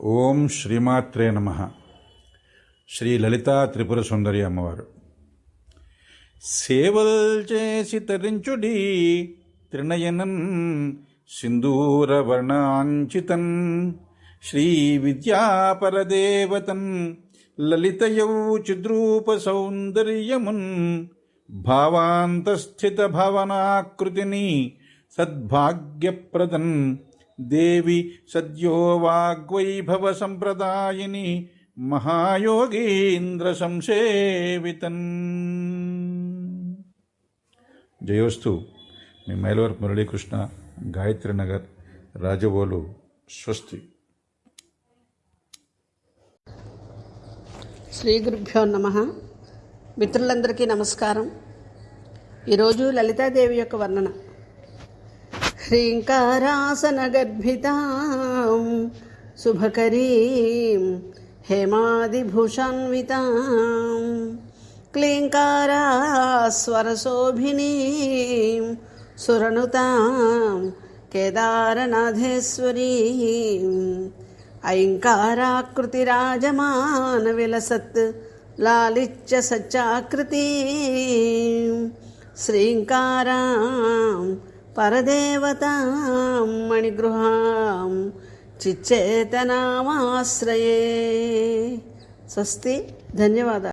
ఓం శ్రీమాత్రే నమ. శ్రీ లలితా త్రిపుర సుందరి అమ్మవారు. సేవల్ చేసి తరించుడి త్రినయనన్ సింధూరవర్ణాంచితన్ శ్రీ విద్యాపరదేవతన్ లలితయౌచిద్రూప సౌందర్యమున్ భావాంతస్థిత భవనాకృతిని సద్భాగ్యప్రదన్ దేవి సద్యో వాగ్వైభవ సంప్రదాయిని మహాయోగీంద్ర సంసేవితన్. జయోస్తు మీ మైలవర్ మురళీకృష్ణ గాయత్రి నగర్ రాజవోలు స్వస్తి. శ్రీ గురుభ్యో నమ. మిత్రులందరికీ నమస్కారం. ఈరోజు లలితాదేవి యొక్క వర్ణన. హ్రీంకారాసనగర్భితాం శుభకరీం హేమాదిభూషాన్వితాం క్లీంకారాస్వరశోభినీం సురనుతాం కేదారనాథేశ్వరీం ఐంకారాకృతిరాజమాన విలసత్ లాలిత్య సచ్చాకృతి శ్రీంకారాం పరదేవతాం మణిగృహాం చిచ్చేతనామాశ్రయే. స్వస్తి. ధన్యవాదాలు.